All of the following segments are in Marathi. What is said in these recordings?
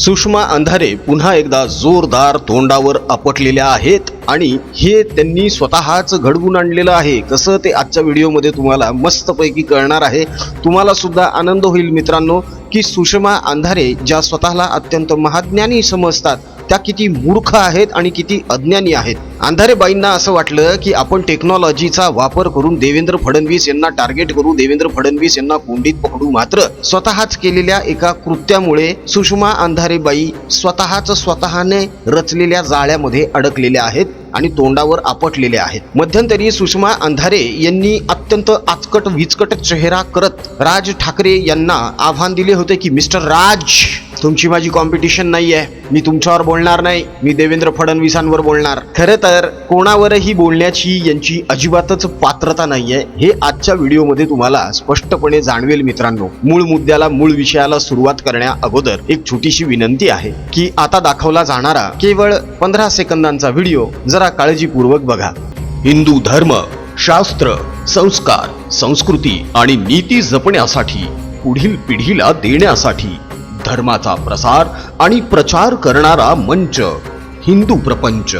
सुषमा अंधारे पुन्हा एकदा जोरदार तोंडावर आपटलेल्या आहेत आणि हे त्यांनी स्वतःच घडवून आणलेलं आहे. कसं ते आजच्या व्हिडिओमध्ये तुम्हाला मस्तपैकी कळणार आहे. तुम्हाला सुद्धा आनंद होईल मित्रांनो की सुषमा अंधारे ज्या स्वतःला अत्यंत महाज्ञानी समजतात त्या किती मूर्ख आहेत आणि किती अज्ञानी आहेत. अंधारेबाईंना असं वाटलं की आपण टेक्नॉलॉजीचा वापर करून देवेंद्र फडणवीस यांना टार्गेट करू देवेंद्र फडणवीस यांना कोंडीत पकडू मात्र स्वतःच केलेल्या एका कृत्यामुळे सुषमा अंधारेबाई स्वतःच स्वतःने रचलेल्या जाळ्यामध्ये अडकलेल्या आहेत. आणि तोंडावर आपटलेले आहेत. मध्यंतरी सुषमा अंधारे यांनी अत्यंत आचकट विचकट चेहरा करत राज ठाकरे यांना आव्हान दिले होते की मिस्टर राज तुमची माझी कॉम्पिटिशन नाही आहे मी तुमच्यावर बोलणार नाही. मी देवेंद्र फडणवीसांवर बोलणार. खरं तर कोणावरही बोलण्याची यांची अजिबातच पात्रता नाहीये हे आजच्या व्हिडिओमध्ये तुम्हाला स्पष्टपणे जाणवेल मित्रांनो. मूळ मुद्द्याला मूळ विषयाला सुरुवात करण्या अगोदर एक छोटीशी विनंती आहे की आता दाखवला जाणारा केवळ पंधरा सेकंदांचा व्हिडिओ जर काळजीपूर्वक बघा. हिंदू धर्म शास्त्र संस्कार संस्कृती आणि नीती जपण्यासाठी पुढील पिढीला देण्यासाठी धर्माचा प्रसार आणि प्रचार करणारा मंच हिंदू प्रपंच.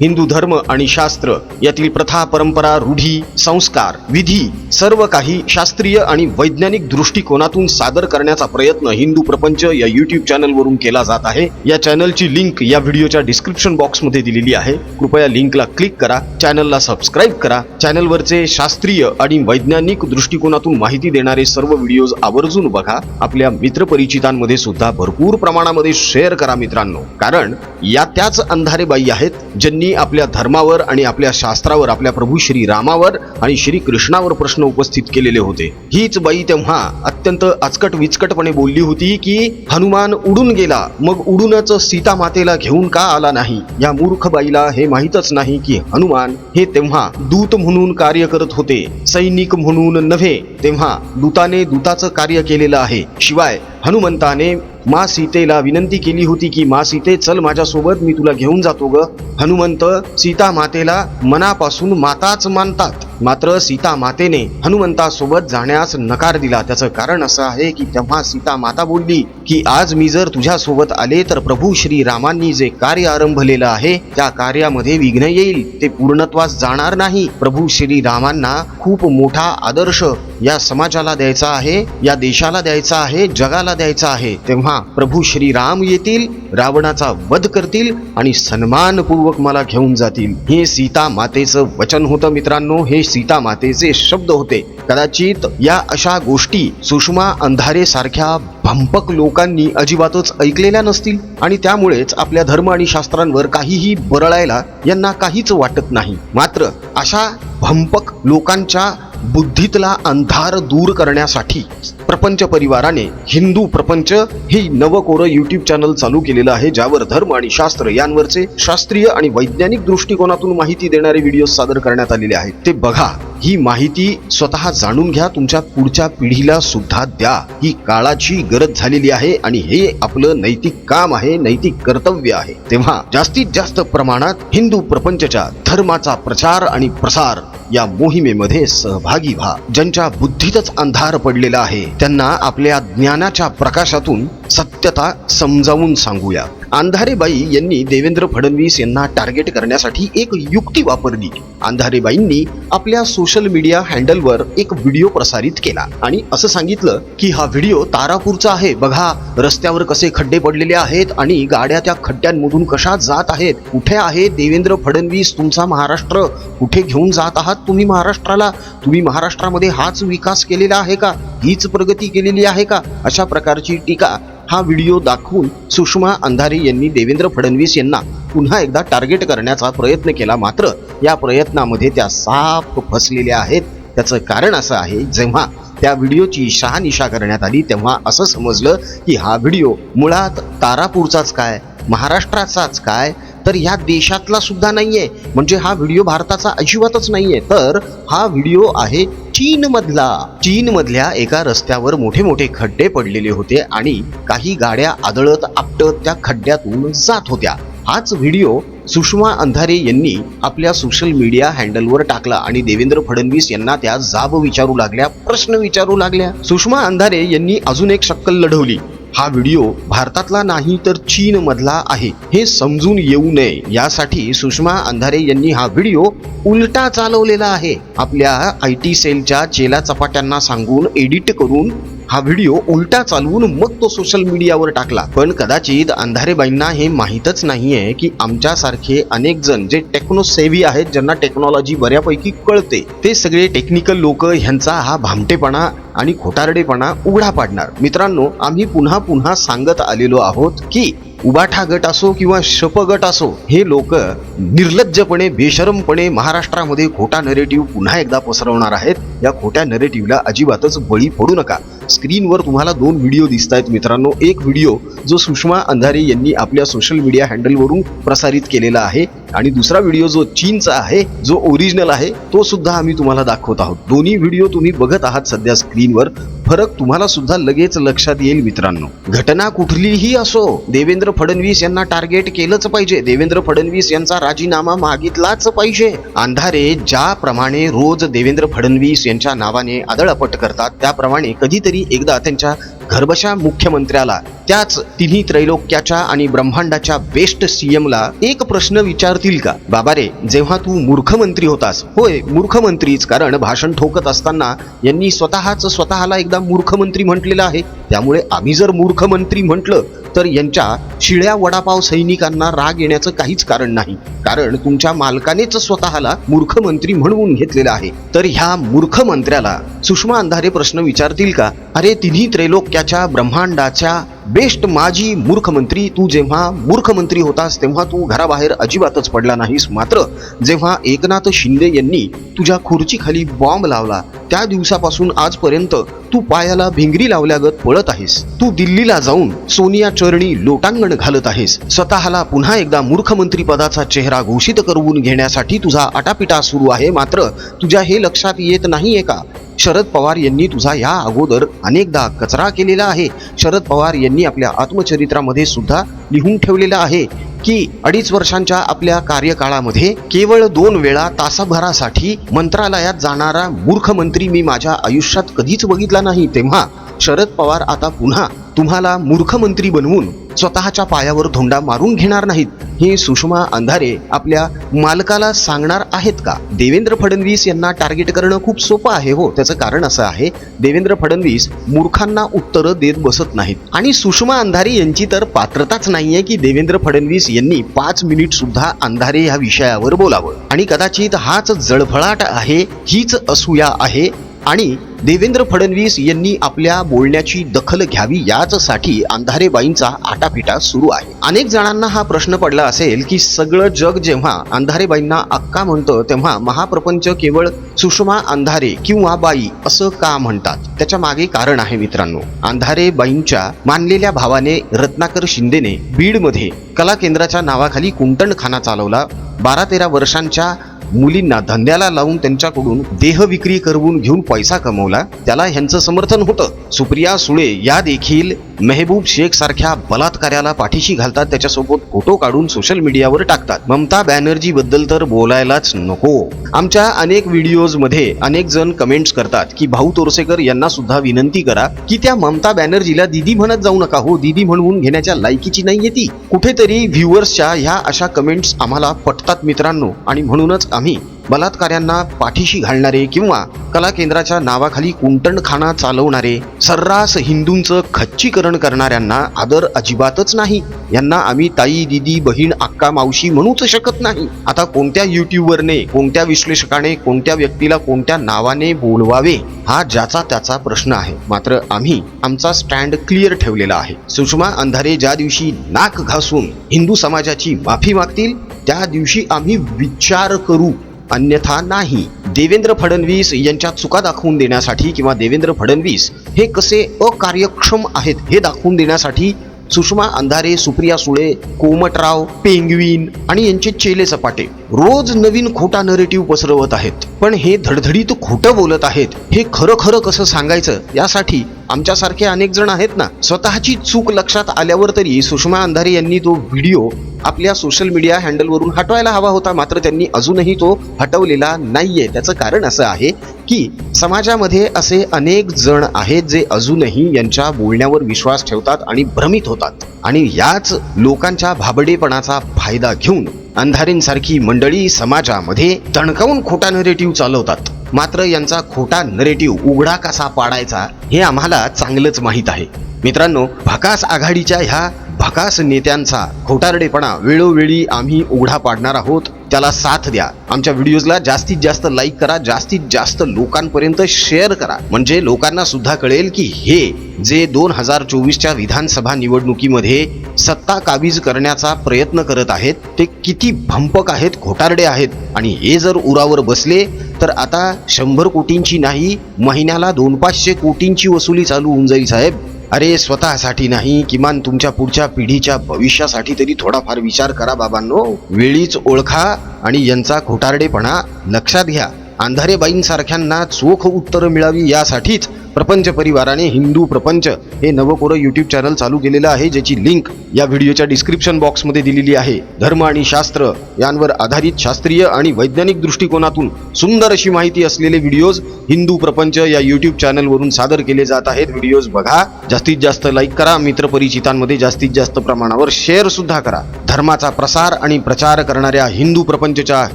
हिंदू धर्म आणि शास्त्र यातील प्रथा परंपरा रूढी संस्कार विधी सर्व काही शास्त्रीय आणि वैज्ञानिक दृष्टिकोनातून सादर करण्याचा प्रयत्न हिंदू प्रपंच या युट्यूब चॅनलवरून केला जात आहे. या चॅनलची लिंक या व्हिडिओच्या डिस्क्रिप्शन बॉक्समध्ये दिलेली आहे. कृपया लिंकला क्लिक करा चॅनलला सबस्क्राईब करा. चॅनलवरचे शास्त्रीय आणि वैज्ञानिक दृष्टिकोनातून माहिती देणारे सर्व व्हिडिओज आवर्जून बघा. आपल्या मित्रपरिचितांमध्ये सुद्धा भरपूर प्रमाणामध्ये शेअर करा मित्रांनो. कारण या त्याच अंधारेबाई आहेत ज्यांनी आपल्या धर्मावर आणि आपल्या शास्त्रावर आपल्या प्रभू श्री रामावर आणि श्री कृष्णावर प्रश्न उपस्थित केलेले होते. हीच बाई तेव्हा अत्यंत अचकट विचकटपणे बोलली होती की हनुमान उडून गेला मग उडूनच सीता मातेला घेऊन का आला नाही? या मूर्ख बाईला हे माहीतच नाही की हनुमान हे तेव्हा दूत म्हणून कार्य करत होते सैनिक म्हणून नव्हे तेव्हा दूताने दूताचं कार्य केलेलं आहे. शिवाय हनुमंताने मा सीतेला विनंती केली होती की मा सीते चल माझ्यासोबत मी तुला घेऊन जातो ग. हनुमंत सीता मातेला मनापासून माताच मानतात. मात्र सीता मातेने हनुमंतासोबत जाण्यास नकार दिला. त्याचं कारण असं आहे की तेव्हा सीता माता बोलली की आज मी जर तुझ्यासोबत आले तर प्रभू श्री रामांनी जे कार्य आरंभलेलं आहे त्या कार्यामध्ये विघ्न येईल. ते पूर्णत्वास जाणार नाही. प्रभू श्री रामांना खूप मोठा आदर्श या समाजाला द्यायचा आहे या देशाला द्यायचा आहे जगाला द्यायचा आहे. तेव्हा प्रभू श्री राम येतील रावणाचा वध करतील आणि सन्मानपूर्वक मला घेऊन जातील. हे सीता मातेचं वचन होतं मित्रांनो. हे सीता मातेचे शब्द होते. कदाचित या अशा गोष्टी सुषमा अंधारे सारख्या भंपक लोकांनी अजिबातच ऐकलेल्या नसतील आणि त्यामुळेच आपल्या धर्म आणि शास्त्रांवर काहीही बरळायला यांना काहीच वाटत नाही. मात्र अशा भंपक लोकांच्या बुद्धीतला अंधार दूर करण्यासाठी प्रपंच परिवाराने हिंदू प्रपंच हे नवकोरं युट्यूब चॅनल चालू केलेलं आहे ज्यावर धर्म आणि शास्त्र यांवरचे शास्त्रीय आणि वैज्ञानिक दृष्टिकोनातून माहिती देणारे व्हिडिओ सादर करण्यात आलेले आहेत. ते बघा ही माहिती स्वतः जाणून घ्या तुमच्या पुढच्या पिढीला सुद्धा द्या. ही काळाची गरज झालेली आहे आणि हे आपलं नैतिक काम आहे नैतिक कर्तव्य आहे. तेव्हा जास्तीत जास्त प्रमाणात हिंदू प्रपंचच्या धर्माचा प्रचार आणि प्रसार या मोहिमेमध्ये सहभागी व्हा. ज्यांच्या बुद्धीतच अंधार पडलेला आहे त्यांना आपल्या ज्ञानाच्या प्रकाशातून सत्यता समजावून सांगूया अंधारेबाई यांनी देवेंद्र फडणवीस यांना टार्गेट करण्यासाठी एक युक्ती वापरली. अंधारेबाईंनी आपल्या सोशल मीडिया हँडलवर एक व्हिडिओ प्रसारित केला आणि असं सांगितलं की हा व्हिडिओ तारापूरचा आहे. बघा रस्त्यावर कसे खड्डे पडलेले आहेत आणि गाड्या त्या खड्ड्यांमधून कशा जात आहेत? कुठे आहे देवेंद्र फडणवीस? तुमचा महाराष्ट्र कुठे घेऊन जात आहात तुम्ही महाराष्ट्राला? तुम्ही महाराष्ट्रामध्ये हाच विकास केलेला आहे का? हीच प्रगती केलेली आहे का? अशा प्रकारची टीका हा व्हिडिओ दाखवून सुषमा अंधारे यांनी देवेंद्र फडणवीस यांना पुन्हा एकदा टार्गेट करण्याचा प्रयत्न केला. मात्र या प्रयत्नामध्ये त्या साफ फसलेल्या आहेत. त्याचं कारण असं आहे जेव्हा त्या व्हिडिओची शहानिशा करण्यात आली तेव्हा असं समजलं की हा व्हिडिओ मुळात तारापूरचाच काय महाराष्ट्राचाच काय? तर ह्या देशातला सुद्धा नाहीये. म्हणजे हा व्हिडिओ भारताचा अजिबातच नाहीये. तर हा व्हिडिओ आहे चीन मधला चीन मधल्या एका रस्त्यावर मोठे मोठे खड्डे पडलेले होते आणि काही गाड्या आदळत आपटत त्या खड्ड्यातून जात होत्या. हाच व्हिडिओ सुषमा अंधारे यांनी आपल्या सोशल मीडिया हँडलवर टाकला आणि देवेंद्र फडणवीस यांना त्या जाब विचारू लागल्या प्रश्न विचारू लागल्या. सुषमा अंधारे यांनी अजून एक शक्कल लढवली. हा व्हिडिओ भारतातला नाही तर चीन मधला आहे. हे समजून येऊ नये. यासाठी सुषमा अंधारे यांनी हा व्हिडिओ उलटा चालवलेला आहे. आपल्या आय टी सेलच्या चेला चपाट्यांना सांगून एडिट करून हा व्हिडिओ उलटा चालवून मग तो सोशल मीडियावर टाकला. पण कदाचित अंधारेबाईंना हे माहीतच नाहीये की आमच्यासारखे अनेक जण जे टेक्नो सेव्ही आहेत ज्यांना टेक्नॉलॉजी बऱ्यापैकी कळते ते सगळे टेक्निकल लोक ह्यांचा हा भामटेपणा आणि खोटारडेपणा उघडा पाडणार. मित्रांनो आम्ही पुन्हा पुन्हा सांगत आलेलो आहोत की उबाठा गट असो किंवा शप गट असो हे लोक निर्लज्जपणे बेशरमपणे महाराष्ट्रामध्ये खोटा नरेटिव्ह पुन्हा एकदा पसरवणार आहेत. या खोट्या नरेटिव्हला अजिबातच बळी पडू नका. स्क्रीनवर तुम्हाला दोन व्हिडिओ दिसत आहेत मित्रांनो. एक व्हिडिओ जो सुषमा अंधारे यांनी आपल्या सोशल मीडिया हँडलवरून प्रसारित केलेला आहे आणि दुसरा व्हिडिओ जो चीनचा आहे जो ओरिजिनल आहे तो सुद्धा आम्ही तुम्हाला दाखवत आहोत. दोन्ही व्हिडिओ तुम्ही बघत आहात सध्या स्क्रीनवर फरक तुम्हाला सुद्धा लगेच लक्षात येईल मित्रांनो. घटना कुठलीही असो देवेंद्र फडणवीस यांना टार्गेट केलंच पाहिजे. देवेंद्र फडणवीस यांचा राजीनामा मागितलाच पाहिजे. अंधारे ज्याप्रमाणे रोज देवेंद्र फडणवीस यांच्या नावाने आदळपट करतात त्याप्रमाणे कधीतरी एकदा त्यांच्या घरबशा मुख्यमंत्र्याला त्याच तिन्ही त्रैलोक्याच्या आणि ब्रह्मांडाच्या बेस्ट सीएमला एक प्रश्न विचारतील का? बाबा रे जेव्हा तू मूर्खमंत्री होतास. होय मूर्खमंत्रीच कारण भाषण ठोकत असताना यांनी स्वतःच स्वतःला एकदा मूर्खमंत्री म्हटलेलं आहे. त्यामुळे आम्ही जर मूर्खमंत्री म्हटलं तर यांच्या शिळ्या वडापाव सैनिकांना राग येण्याचं काहीच कारण नाही. कारण तुमच्या मालकानेच स्वतःला मूर्खमंत्री म्हणवून घेतलेलं आहे. तर ह्या मूर्खमंत्र्याला सुषमा अंधारे प्रश्न विचारतील का? अरे तिन्ही त्रैलोक्याच्या ब्रह्मांडाच्या बेस्ट माजी मूर्खमंत्री तू जेव्हा मूर्खमंत्री होतास तेव्हा तू घराबाहेर अजिबातच पडला नाहीस. मात्र जेव्हा एकनाथ शिंदे यांनी तुझ्या खुर्चीखाली बॉम्ब लावला त्या दिवसापासून आजपर्यंत तू पायाला भिंगरी लावल्यागत पळत आहेस. तू दिल्लीला जाऊन सोनिया चरणी लोटांगण घालत आहेस. स्वतःला पुन्हा एकदा मूर्खमंत्री पदाचा चेहरा घोषित करवून घेण्यासाठी तुझा आटापिटा सुरू आहे. मात्र तुझ्या हे लक्षात येत नाहीये का? शरद पवार यांनी तुझा या अगोदर अनेकदा कचरा केलेला आहे. शरद पवार यांनी आपल्या आत्मचरित्रामध्ये सुद्धा लिहून ठेवलेलं आहे की अडीच वर्षांच्या आपल्या कार्यकाळामध्ये केवळ दोन वेळा तासाभरासाठी मंत्रालयात जाणारा मूर्ख मंत्री मी माझ्या आयुष्यात कधीच बघितला नाही. तेव्हा शरद पवार आता पुन्हा तुम्हाला मूर्खमंत्री बनवून स्वतःच्या पायावर धोंडा मारून घेणार नाहीत. हे सुषमा अंधारे आपल्या मालकाला सांगणार आहेत का? देवेंद्र फडणवीस यांना टार्गेट करणं खूप सोपं आहे हो. त्याचं कारण असं आहे देवेंद्र फडणवीस मूर्खांना उत्तरं देत बसत नाहीत. आणि सुषमा अंधारे यांची तर पात्रताच नाहीये की देवेंद्र फडणवीस यांनी पाच मिनिट सुद्धा अंधारे ह्या विषयावर बोलावं. आणि कदाचित हाच जळफळाट आहे हीच असूया आहे आणि देवेंद्र फडणवीस यांनी आपल्या बोलण्याची दखल घ्यावी याचसाठी अंधारेबाईंचा आटापिटा सुरू आहे. अनेक जणांना हा प्रश्न पडला असेल की सगळं जग जेव्हा अंधारेबाईंना अक्का म्हणतं तेव्हा महाप्रपंच केवळ सुषमा अंधारे किंवा बाई असं का म्हणतात? त्याच्यामागे कारण आहे मित्रांनो. अंधारेबाईंच्या मानलेल्या भावाने रत्नाकर शिंदेने बीडमध्ये कला केंद्राच्या नावाखाली कुंटणखाना चालवला. बारा तेरा वर्षांच्या मुलींना धंद्याला लावून त्यांच्याकडून देह विक्री करवून घेऊन पैसा कमवला त्याला ह्यांचं समर्थन होतं. सुप्रिया सुळे या देखील मेहबूब शेख सारख्या बलात्कार्याला पाठीशी घालतात त्याच्यासोबत फोटो काढून सोशल मीडियावर टाकतात. ममता बॅनर्जी बद्दल तर बोलायलाच नको. आमच्या अनेक व्हिडिओजमध्ये अनेक जण कमेंट्स करतात की भाऊ तोरसेकर यांना सुद्धा विनंती करा की त्या ममता बॅनर्जीला दिदी म्हणत जाऊ नका हो दिदी म्हणवून घेण्याच्या लायकीची नाहीये ती. कुठेतरी व्ह्युअर्सच्या ह्या अशा कमेंट्स आम्हाला पटतात मित्रांनो. आणि म्हणूनच आम्ही बलात्कार्यांना पाठीशी घालणारे किंवा कला केंद्राच्या नावाखाली कुंटणखाना चालवणारे सर्रास हिंदूंचं खच्चीकरण करणाऱ्यांना आदर अजिबातच नाही. यांना आम्ही ताई दिदी बहीण अक्का मावशी म्हणूच शकत नाही. आता कोणत्या युट्यूबरने कोणत्या विश्लेषकाने कोणत्या व्यक्तीला कोणत्या नावाने बोलवावे हा ज्याचा त्याचा प्रश्न आहे. मात्र आम्ही आमचा स्टँड क्लिअर ठेवलेला आहे. सुषमा अंधारे ज्या दिवशी नाक घासून हिंदू समाजाची माफी मागतील त्या दिवशी आम्ही विचार करू. अन्यथा नाही. देवेंद्र फडणवीस यांच्या चुका दाखवून देण्यासाठी किंवा देवेंद्र फडणवीस हे कसे अकार्यक्षम आहेत हे दाखवून देण्यासाठी सुषमा अंधारे सुप्रिया सुळे कोमटराव पेंगवीन आणि यांचे चेले सपाटे रोज नवीन खोटा नरेटिव्ह पसरवत आहेत. पण हे धडधडीत खोटं बोलत आहेत हे खरं खरं कसं सांगायचं यासाठी आमच्यासारखे अनेक जण आहेत ना स्वतःची चूक लक्षात आल्यावर तरी सुषमा अंधारे यांनी तो व्हिडिओ आपल्या सोशल मीडिया हँडलवरून हटवायला हवा होता मात्र त्यांनी अजूनही तो हटवलेला नाहीये. त्याचं कारण असं आहे की समाजामध्ये असे अनेक जण आहेत जे अजूनही यांच्या बोलण्यावर विश्वास ठेवतात आणि भ्रमित होतात. आणि याच लोकांच्या भाबडेपणाचा फायदा घेऊन अंधारींसारखी मंडळी समाजामध्ये तणकावून खोटा नरेटिव्ह चालवतात. मात्र यांचा खोटा नरेटिव्ह उघडा कसा पाडायचा हे आम्हाला चांगलंच माहीत आहे. मित्रांनो भकास आघाडीच्या ह्या भकास नेत्यांचा खोटारडेपणा वेळोवेळी आम्ही उघडा पाडणार आहोत त्याला साथ द्या. आमच्या व्हिडिओजला जास्तीत जास्त लाईक करा जास्तीत जास्त लोकांपर्यंत शेअर करा. म्हणजे लोकांना सुद्धा कळेल की हे जे दोन हजार चोवीसच्या विधानसभा निवडणुकीमध्ये सत्ता काबीज करण्याचा प्रयत्न करत आहेत ते किती भंपक आहेत घोटारडे आहेत. आणि हे जर उरावर बसले तर आता शंभर कोटींची नाही महिन्याला दोन पाचशे कोटींची वसुली चालू होऊन जाईल साहेब. अरे स्वतःसाठी नाही किमान तुमच्या पुढच्या पिढीच्या भविष्यासाठी तरी थोडाफार विचार करा बाबांनो. वेळीच ओळखा आणि यांचा खोटारडेपणा लक्षात घ्या. अंधारेबाईंसारख्यांना चोख उत्तरं मिळावी यासाठीच प्रपंच परिवाराने हिंदू प्रपंच हे नवकोरं यूट्यूब चॅनल चालू केलेलं आहे ज्याची लिंक या व्हिडिओच्या डिस्क्रिप्शन बॉक्समध्ये दिलेली आहे. धर्म आणि शास्त्र यांवर आधारित शास्त्रीय आणि वैज्ञानिक दृष्टिकोनातून सुंदर अशी माहिती असलेले व्हिडिओज हिंदू प्रपंच या यूट्यूब चॅनलवरून सादर केले जात आहेत. व्हिडिओज बघा जास्तीत जास्त लाईक करा मित्रपरिचितांमध्ये जास्तीत जास्त प्रमाणावर शेअर सुद्धा करा. धर्माचा प्रसार आणि प्रचार करणाऱ्या हिंदू प्रपंचच्या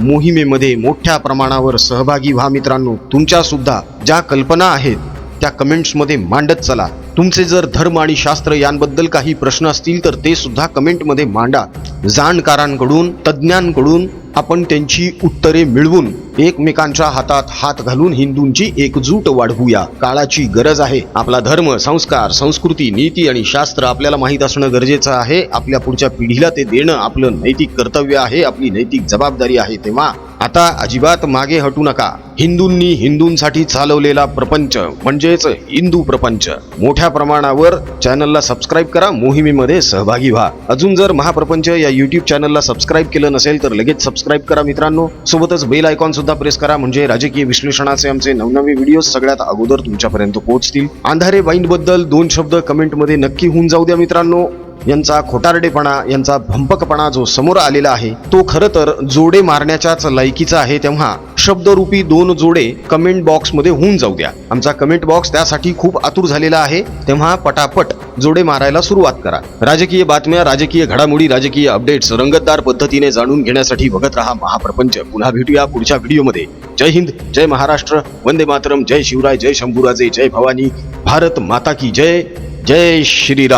मोहिमेमध्ये मोठ्या प्रमाणावर सहभागी व्हा मित्रांनो. तुमच्या सुद्धा ज्या कल्पना आहेत त्या कमेंट्समध्ये मांडत चला. तुमचे जर धर्म आणि शास्त्र यांबद्दल काही प्रश्न असतील तर ते सुद्धा कमेंटमध्ये मांडा. जाणकारांकडून तज्ज्ञांकडून आपण त्यांची उत्तरे मिळवून एकमेकांच्या हातात हात घालून हिंदूंची एकजूट वाढवूया. काळाची गरज आहे. आपला धर्म संस्कार संस्कृती नीती आणि शास्त्र आपल्याला माहीत असणं गरजेचं आहे. आपल्या पुढच्या पिढीला ते देणं आपलं नैतिक कर्तव्य आहे. आपली नैतिक जबाबदारी आहे तेव्हा आता अजिबात मागे हटू नका. हिंदूंनी हिंदूंसाठी चालवलेला प्रपंच म्हणजेच हिंदू प्रपंच. मोठ्या प्रमाणावर चॅनलला सबस्क्राईब करा मोहिमेमध्ये सहभागी व्हा. अजून जर महाप्रपंच या युट्यूब चॅनलला सबस्क्राईब केलं नसेल तर लगेच सबस्क्राईब करा मित्रांनो. सोबतच बेल आयकॉन सुद्धा प्रेस करा म्हणजे राजकीय विश्लेषणाचे आमचे नवनवे व्हिडिओ सगळ्यात अगोदर तुमच्यापर्यंत पोहोचतील. अंधारे बाईंडबद्दल दोन शब्द कमेंटमध्ये नक्की होऊन जाऊ द्या मित्रांनो. यांचा खोटारडेपणा यांचा भंपकपणा जो समोर आलेला आहे तो खरं तर जोडे मारण्याच्याच लायकीचा आहे तेव्हा शब्दरूपी दोन जोडे कमेंट बॉक्समध्ये होऊन जाऊ द्या. आमचा कमेंट बॉक्स त्यासाठी खूप आतुर झालेला आहे. तेव्हा पटापट जोडे मारायला सुरुवात करा. राजकीय बातम्या राजकीय घडामोडी राजकीय अपडेट्स रंगतदार पद्धतीने जाणून घेण्यासाठी बघत रहा महाप्रपंच. पुन्हा भेटूया पुढच्या व्हिडिओमध्ये. जय हिंद जय महाराष्ट्र. वंदे मातरम. जय शिवराय जय शंभूराजे जय भवानी. भारत माता की जय. जय श्रीराम.